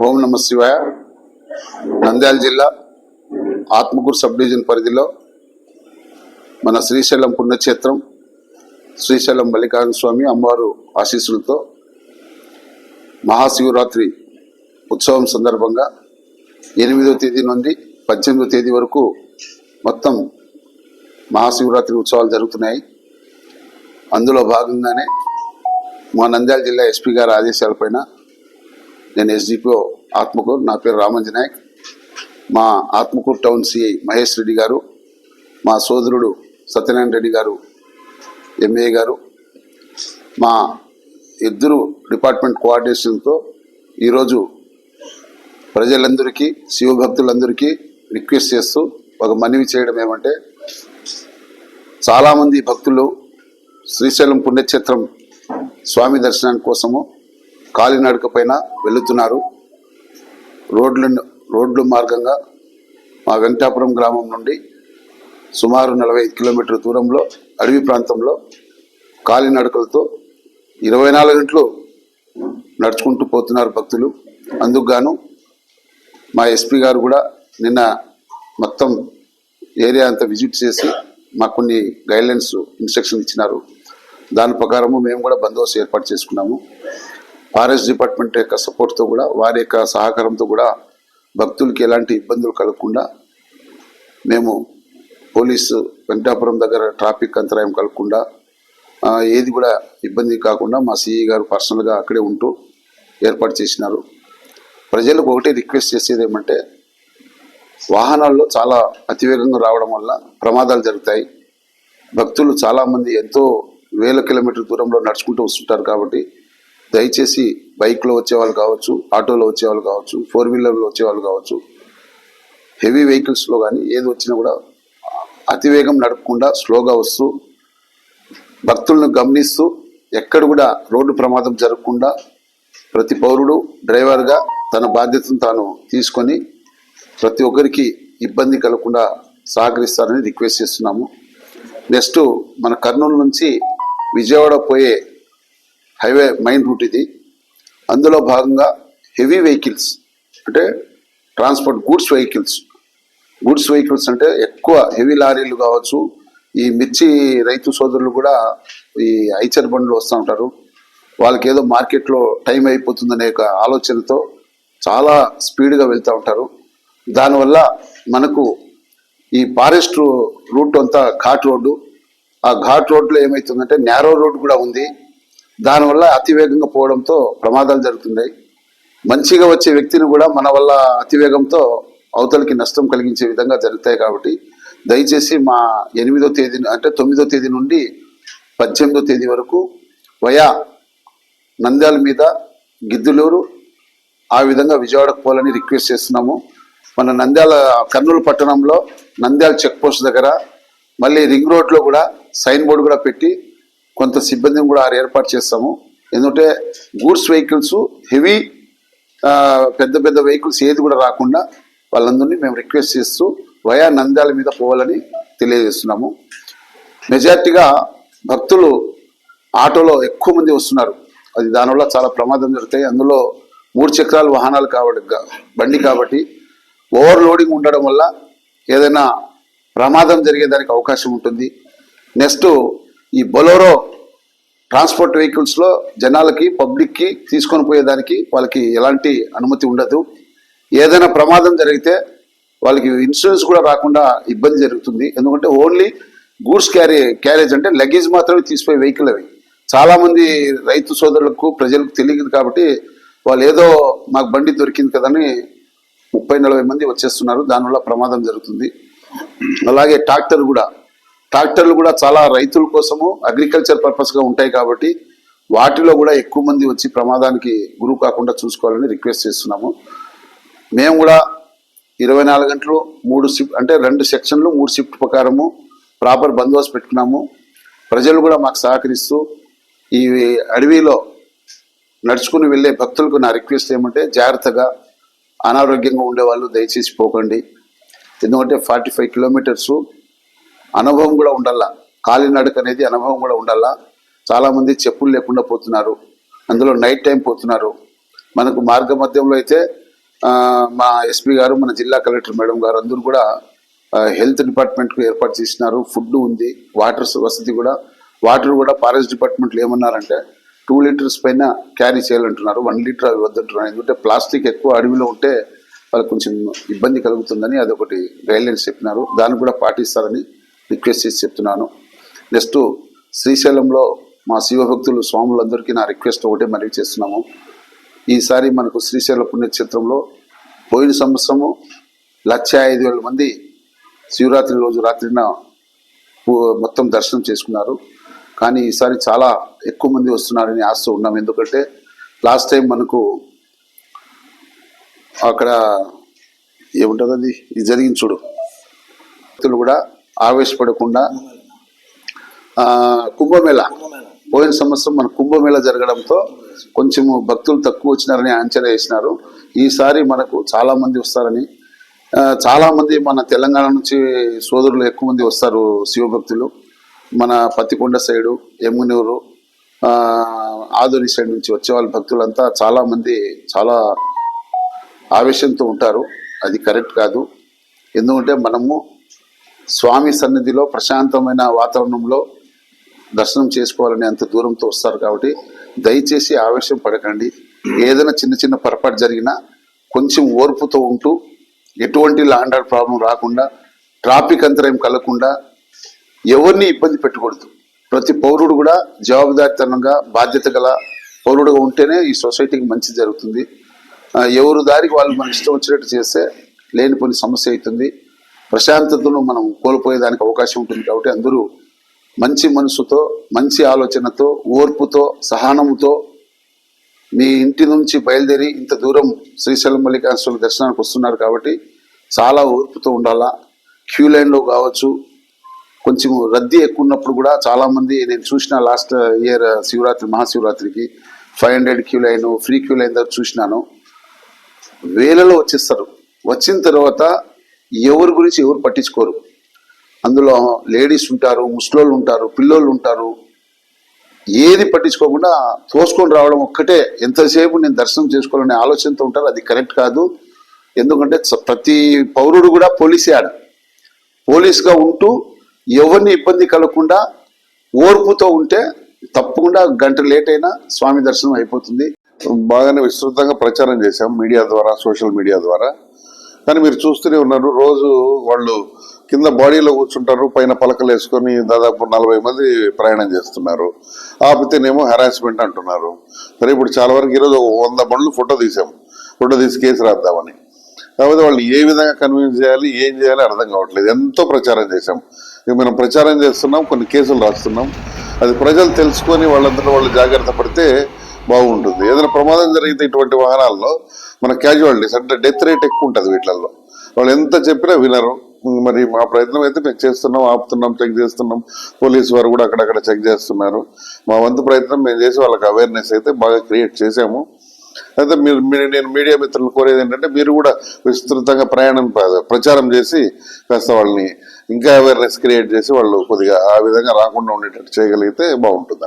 ఓం నమ శివాయ. నంద్యాల జిల్లా ఆత్మకూరు సబ్ డివిజన్ పరిధిలో మన శ్రీశైలం పుణ్యక్షేత్రం శ్రీశైలం మల్లికార్జున స్వామి అమ్మవారు ఆశీస్సులతో మహాశివరాత్రి ఉత్సవం సందర్భంగా ఎనిమిదో తేదీ నుండి పద్దెనిమిదో తేదీ వరకు మొత్తం మహాశివరాత్రి ఉత్సవాలు జరుగుతున్నాయి. అందులో భాగంగానే మా నంద్యాల జిల్లా ఎస్పీ గారి ఆదేశాలపైన నేను ఎస్డిపిఓ ఆత్మకూరు నా పేరు రామంజ నాయక్. మా ఆత్మకూరు టౌన్ సిఐ మహేష్ రెడ్డి గారు మా సోదరుడు సత్యనారాయణ రెడ్డి గారు ఎంఏ గారు మా ఇద్దరు డిపార్ట్మెంట్ కోఆర్డినేషన్తో ఈరోజు ప్రజలందరికీ శివభక్తులందరికీ రిక్వెస్ట్ చేస్తూ ఒక మనవి చేయడం ఏమంటే చాలామంది భక్తులు శ్రీశైలం పుణ్యక్షేత్రం స్వామి దర్శనానికి కోసము కాలినడక పైన వెళుతున్నారు. రోడ్లు రోడ్లు మార్గంగా మా వెంకటాపురం గ్రామం నుండి సుమారు నలభై కిలోమీటర్ల దూరంలో అడవి ప్రాంతంలో కాలినడకలతో ఇరవై నాలుగు గంటలు నడుచుకుంటూ పోతున్నారు భక్తులు. అందుకు గాను మా ఎస్పీ గారు కూడా నిన్న మొత్తం ఏరియా అంతా విజిట్ చేసి మాకు కొన్ని గైడ్లైన్స్ ఇన్స్ట్రక్షన్ ఇచ్చినారు. దాని ప్రకారము మేము కూడా బందోబస్తు ఏర్పాటు చేసుకున్నాము. ఫారెస్ట్ డిపార్ట్మెంట్ యొక్క సపోర్ట్తో కూడా వారి యొక్క సహకారంతో కూడా భక్తులకి ఎలాంటి ఇబ్బందులు కలగకుండా మేము పోలీసు వెంకటాపురం దగ్గర ట్రాఫిక్ అంతరాయం కలగకుండా ఏది కూడా ఇబ్బంది కాకుండా మా సిఈ గారు పర్సనల్గా అక్కడే ఉంటూ ఏర్పాటు చేసినారు. ప్రజలకు ఒకటే రిక్వెస్ట్ చేసేది ఏమంటే వాహనాల్లో చాలా అతివేగంగా రావడం వల్ల ప్రమాదాలు జరుగుతాయి. భక్తులు చాలామంది ఎంతో వేల కిలోమీటర్ల దూరంలో నడుచుకుంటూ వస్తుంటారు కాబట్టి దయచేసి బైక్లో వచ్చేవాళ్ళు కావచ్చు ఆటోలో వచ్చేవాళ్ళు కావచ్చు ఫోర్ వీలర్లో వచ్చేవాళ్ళు కావచ్చు హెవీ వెహికల్స్లో కానీ ఏది వచ్చినా కూడా అతివేగం నడపకుండా స్లోగా వస్తూ భక్తులను గమనిస్తూ ఎక్కడ కూడా రోడ్డు ప్రమాదం జరగకుండా ప్రతి పౌరుడు డ్రైవర్గా తన బాధ్యతను తాను తీసుకొని ప్రతి ఒక్కరికి ఇబ్బంది కలగకుండా సహకరిస్తారని రిక్వెస్ట్ చేస్తున్నాము. నెక్స్ట్ మన కర్నూలు నుంచి విజయవాడ పోయే హైవే మెయిన్ రూట్ ఇది. అందులో భాగంగా హెవీ వెహికల్స్ అంటే transport goods vehicles. Goods vehicles అంటే ఎక్కువ హెవీ లారీలు కావచ్చు ఈ మిర్చి రైతు సోదరులు కూడా ఈ ఐచర్ బండ్లు వస్తూ ఉంటారు. వాళ్ళకి ఏదో మార్కెట్లో టైం అయిపోతుందనే ఒక ఆలోచనతో చాలా స్పీడ్గా వెళ్తూ ఉంటారు. దానివల్ల మనకు ఈ ఫారెస్ట్ రూట్ అంతా ఘాట్ రోడ్డు. ఆ ఘాట్ రోడ్లో ఏమవుతుందంటే నేరో రోడ్ కూడా ఉంది. దానివల్ల అతివేగంగా పోవడంతో ప్రమాదాలు జరుగుతున్నాయి. మంచిగా వచ్చే వ్యక్తిని కూడా మన వల్ల అతివేగంతో అవతలికి నష్టం కలిగించే విధంగా జరుగుతాయి కాబట్టి దయచేసి మా ఎనిమిదో తేదీ అంటే తొమ్మిదో తేదీ నుండి పద్దెనిమిదో తేదీ వరకు వయా నంద్యాల మీద గిద్దులూరు ఆ విధంగా విజయవాడకు పోవాలని రిక్వెస్ట్ చేస్తున్నాము. మన నంద్యాల కర్నూలు పట్టణంలో నంద్యాల చెక్ పోస్ట్ దగ్గర మళ్ళీ రింగ్ రోడ్లో కూడా సైన్ బోర్డు కూడా పెట్టి కొంత సిబ్బందిని కూడా ఏర్పాటు చేస్తాము. ఎందుకంటే గూడ్స్ వెహికల్స్ హెవీ పెద్ద పెద్ద వెహికల్స్ ఏది కూడా రాకుండా వాళ్ళందరినీ మేము రిక్వెస్ట్ చేస్తూ వయా నంద్యాల మీద పోవాలని తెలియజేస్తున్నాము. మెజార్టీగా భక్తులు ఆటోలో ఎక్కువ మంది వస్తున్నారు. అది దానివల్ల చాలా ప్రమాదం జరుగుతాయి. అందులో మూడు చక్రాల వాహనాలు కాబట్టి బండి కాబట్టి ఓవర్లోడింగ్ ఉండడం వల్ల ఏదైనా ప్రమాదం జరిగేదానికి అవకాశం ఉంటుంది. నెక్స్ట్ ఈ బొలోరో ట్రాన్స్పోర్ట్ వెహికల్స్లో జనాలకి పబ్లిక్కి తీసుకొని పోయేదానికి వాళ్ళకి ఎలాంటి అనుమతి ఉండదు. ఏదైనా ప్రమాదం జరిగితే వాళ్ళకి ఇన్సూరెన్స్ కూడా రాకుండా ఇబ్బంది జరుగుతుంది. ఎందుకంటే ఓన్లీ గూడ్స్ క్యారీ క్యారేజ్ అంటే లగేజ్ మాత్రమే తీసిపోయే వెహికల్ అవి. చాలామంది రైతు సోదరులకు ప్రజలకు తెలియదు కాబట్టి వాళ్ళు ఏదో మాకు బండి దొరికింది కదని ముప్పై నలభై మంది వచ్చేస్తున్నారు. దానివల్ల ప్రమాదం జరుగుతుంది. అలాగే ట్రాక్టర్ కూడా ట్రాక్టర్లు కూడా చాలా రైతుల కోసము అగ్రికల్చర్ పర్పస్గా ఉంటాయి కాబట్టి వాటిలో కూడా ఎక్కువ మంది వచ్చి ప్రమాదానికి గురి కాకుండా చూసుకోవాలని రిక్వెస్ట్ చేస్తున్నాము. మేము కూడా ఇరవై నాలుగు గంటలు మూడు షిఫ్ట్ అంటే రెండు సెక్షన్లు మూడు షిఫ్ట్ ప్రకారము ప్రాపర్ బందోబస్తు పెట్టుకున్నాము. ప్రజలు కూడా మాకు సహకరిస్తూ ఈ అడవిలో నడుచుకుని వెళ్ళే భక్తులకు నా రిక్వెస్ట్ ఏమంటే జాగ్రత్తగా అనారోగ్యంగా ఉండేవాళ్ళు దయచేసి పోకండి. ఎందుకంటే ఫార్టీ ఫైవ్ కిలోమీటర్స్ అనుభవం కూడా ఉండాలా? కాలినడక అనేది అనుభవం కూడా ఉండాలా? చాలామంది చెప్పులు లేకుండా పోతున్నారు. అందులో నైట్ టైం పోతున్నారు. మనకు మార్గ మధ్యంలో అయితే మా ఎస్పీ గారు మన జిల్లా కలెక్టర్ మేడం గారు అందరూ కూడా హెల్త్ డిపార్ట్మెంట్కు ఏర్పాటు చేసినారు. ఫుడ్ ఉంది వాటర్ వసతి కూడా. వాటర్ కూడా ఫారెస్ట్ డిపార్ట్మెంట్లు ఏమన్నారంటే టూ లీటర్స్ పైన క్యారీ చేయాలంటున్నారు. వన్ లీటర్ అవి వద్దంటున్నారు. ఎందుకంటే ప్లాస్టిక్ ఎక్కువ అడవిలో ఉంటే వాళ్ళకి కొంచెం ఇబ్బంది కలుగుతుందని అదొకటి గైడ్లైన్స్ చెప్పినారు. దాన్ని కూడా పాటిస్తారని రిక్వెస్ట్ చేసి చెప్తున్నాను. నెక్స్ట్ శ్రీశైలంలో మా శివభక్తులు స్వాములందరికీ నా రిక్వెస్ట్ ఒకటే మనవి చేస్తున్నాము. ఈసారి మనకు శ్రీశైల పుణ్యక్షేత్రంలో పోయిన సంవత్సరము లక్ష ఐదు వేల మంది శివరాత్రి రోజు రాత్రిన మొత్తం దర్శనం చేసుకున్నారు. కానీ ఈసారి చాలా ఎక్కువ మంది వస్తున్నారని ఆశతో ఉన్నాం. ఎందుకంటే లాస్ట్ టైం మనకు అక్కడ ఏముంటుంది అది ఇది జరిగింది చూడు. భక్తులు కూడా ఆవేశపడకుండా కుంభమేళ. పోయిన సంవత్సరం మన కుంభమేళ జరగడంతో కొంచెము భక్తులు తక్కువ వచ్చినారని అంచనా వేసినారు. ఈసారి మనకు చాలామంది వస్తారని చాలామంది మన తెలంగాణ నుంచి సోదరులు ఎక్కువ మంది వస్తారు శివభక్తులు. మన పత్తికొండ సైడు ఎమ్మునూరు ఆధుని సైడ్ నుంచి వచ్చే వాళ్ళ భక్తులంతా చాలామంది చాలా ఆవేశంతో ఉంటారు. అది కరెక్ట్ కాదు. ఎందుకంటే మనము స్వామి సన్నిధిలో ప్రశాంతమైన వాతావరణంలో దర్శనం చేసుకోవాలని అంత దూరంతో వస్తారు కాబట్టి దయచేసి ఆవేశం పడకండి. ఏదైనా చిన్న చిన్న పొరపాటు జరిగినా కొంచెం ఓర్పుతో ఉంటూ ఎటువంటి లాండర్ ఆర్డర్ ప్రాబ్లం రాకుండా ట్రాఫిక్ అంతరాయం కలగకుండా ఎవరిని ఇబ్బంది పెట్టకూడదు. ప్రతి పౌరుడు కూడా జవాబుదారితనంగా బాధ్యత గల పౌరుడుగా ఉంటేనే ఈ సొసైటీకి మంచి జరుగుతుంది. ఎవరు దారికి వాళ్ళు మన ఇష్టం వచ్చినట్టు చేస్తే లేనిపోని సమస్య అవుతుంది. ప్రశాంతతను మనం కోల్పోయేదానికి అవకాశం ఉంటుంది కాబట్టి అందరూ మంచి మనసుతో మంచి ఆలోచనతో ఓర్పుతో సహనంతో మీ ఇంటి నుంచి బయలుదేరి ఇంత దూరం శ్రీశైలం మల్లికార్జున దర్శనానికి వస్తున్నారు కాబట్టి చాలా ఓర్పుతో ఉండాలా. క్యూ లైన్లో కావచ్చు. కొంచెం రద్దీ ఎక్కువ ఉన్నప్పుడు కూడా చాలామంది నేను చూసిన last year Shivaratri మహాశివరాత్రికి five hundred queue line free queue line దగ్గర చూసినాను. వేలలో వచ్చేస్తారు. వచ్చిన తర్వాత ఎవరి గురించి ఎవరు పట్టించుకోరు. అందులో లేడీస్ ఉంటారు ముసలోళ్ళు ఉంటారు పిల్లోళ్ళు ఉంటారు. ఏది పట్టించుకోకుండా తోసుకొని రావడం ఒక్కటే. ఎంతసేపు నేను దర్శనం చేసుకోవాలనే ఆలోచనతో ఉంటారు అది కరెక్ట్ కాదు. ఎందుకంటే ప్రతి పౌరుడు కూడా పోలీసే ఆడ. పోలీస్గా ఉంటూ ఎవరిని ఇబ్బంది కలగకుండా ఓర్పుతో ఉంటే తప్పకుండా గంట లేట్ అయినా స్వామి దర్శనం అయిపోతుంది. బాగానే విస్తృతంగా ప్రచారం చేశాం మీడియా ద్వారా సోషల్ మీడియా ద్వారా. కానీ మీరు చూస్తూనే ఉన్నారు. రోజు వాళ్ళు కింద బాడీలో కూర్చుంటారు పైన పలకలు వేసుకొని దాదాపు నలభై మంది ప్రయాణం చేస్తున్నారు. ఆపితేనేమో హెరాస్మెంట్ అంటున్నారు. సరే ఇప్పుడు చాలా వరకు ఈరోజు వంద బండ్లు ఫోటో తీసాం. ఫోటో తీసి కేసు రాద్దామని. కాకపోతే వాళ్ళు ఏ విధంగా కన్విన్స్ చేయాలి ఏం చేయాలి అర్థం కావట్లేదు. ఎంతో ప్రచారం చేశాం. ఇక మనం ప్రచారం చేస్తున్నాం కొన్ని కేసులు రాస్తున్నాం. అది ప్రజలు తెలుసుకొని వాళ్ళందరూ వాళ్ళు జాగ్రత్త పడితే బాగుంటుంది. ఏదైనా ప్రమాదం జరిగితే ఇటువంటి వాహనాల్లో మన క్యాజువాలిటీస్ అంటే డెత్ రేట్ ఎక్కువ ఉంటుంది వీటిలలో. వాళ్ళు ఎంత చెప్పినా వినరు. మరి మా ప్రయత్నం అయితే మేము చేస్తున్నాం ఆపుతున్నాం చెక్ చేస్తున్నాం. పోలీసు వారు కూడా అక్కడక్కడ చెక్ చేస్తున్నారు. మా వంతు ప్రయత్నం మేము చేసి వాళ్ళకి అవేర్నెస్ అయితే బాగా క్రియేట్ చేసాము అయితే మీరు నేను మీడియా మిత్రులు కోరేది ఏంటంటే మీరు కూడా విస్తృతంగా ప్రయాణం ప్రచారం చేసి కాస్త వాళ్ళని ఇంకా అవేర్నెస్ క్రియేట్ చేసి వాళ్ళు కొద్దిగా ఆ విధంగా రాకుండా ఉండేటట్టు చేయగలిగితే బాగుంటుంది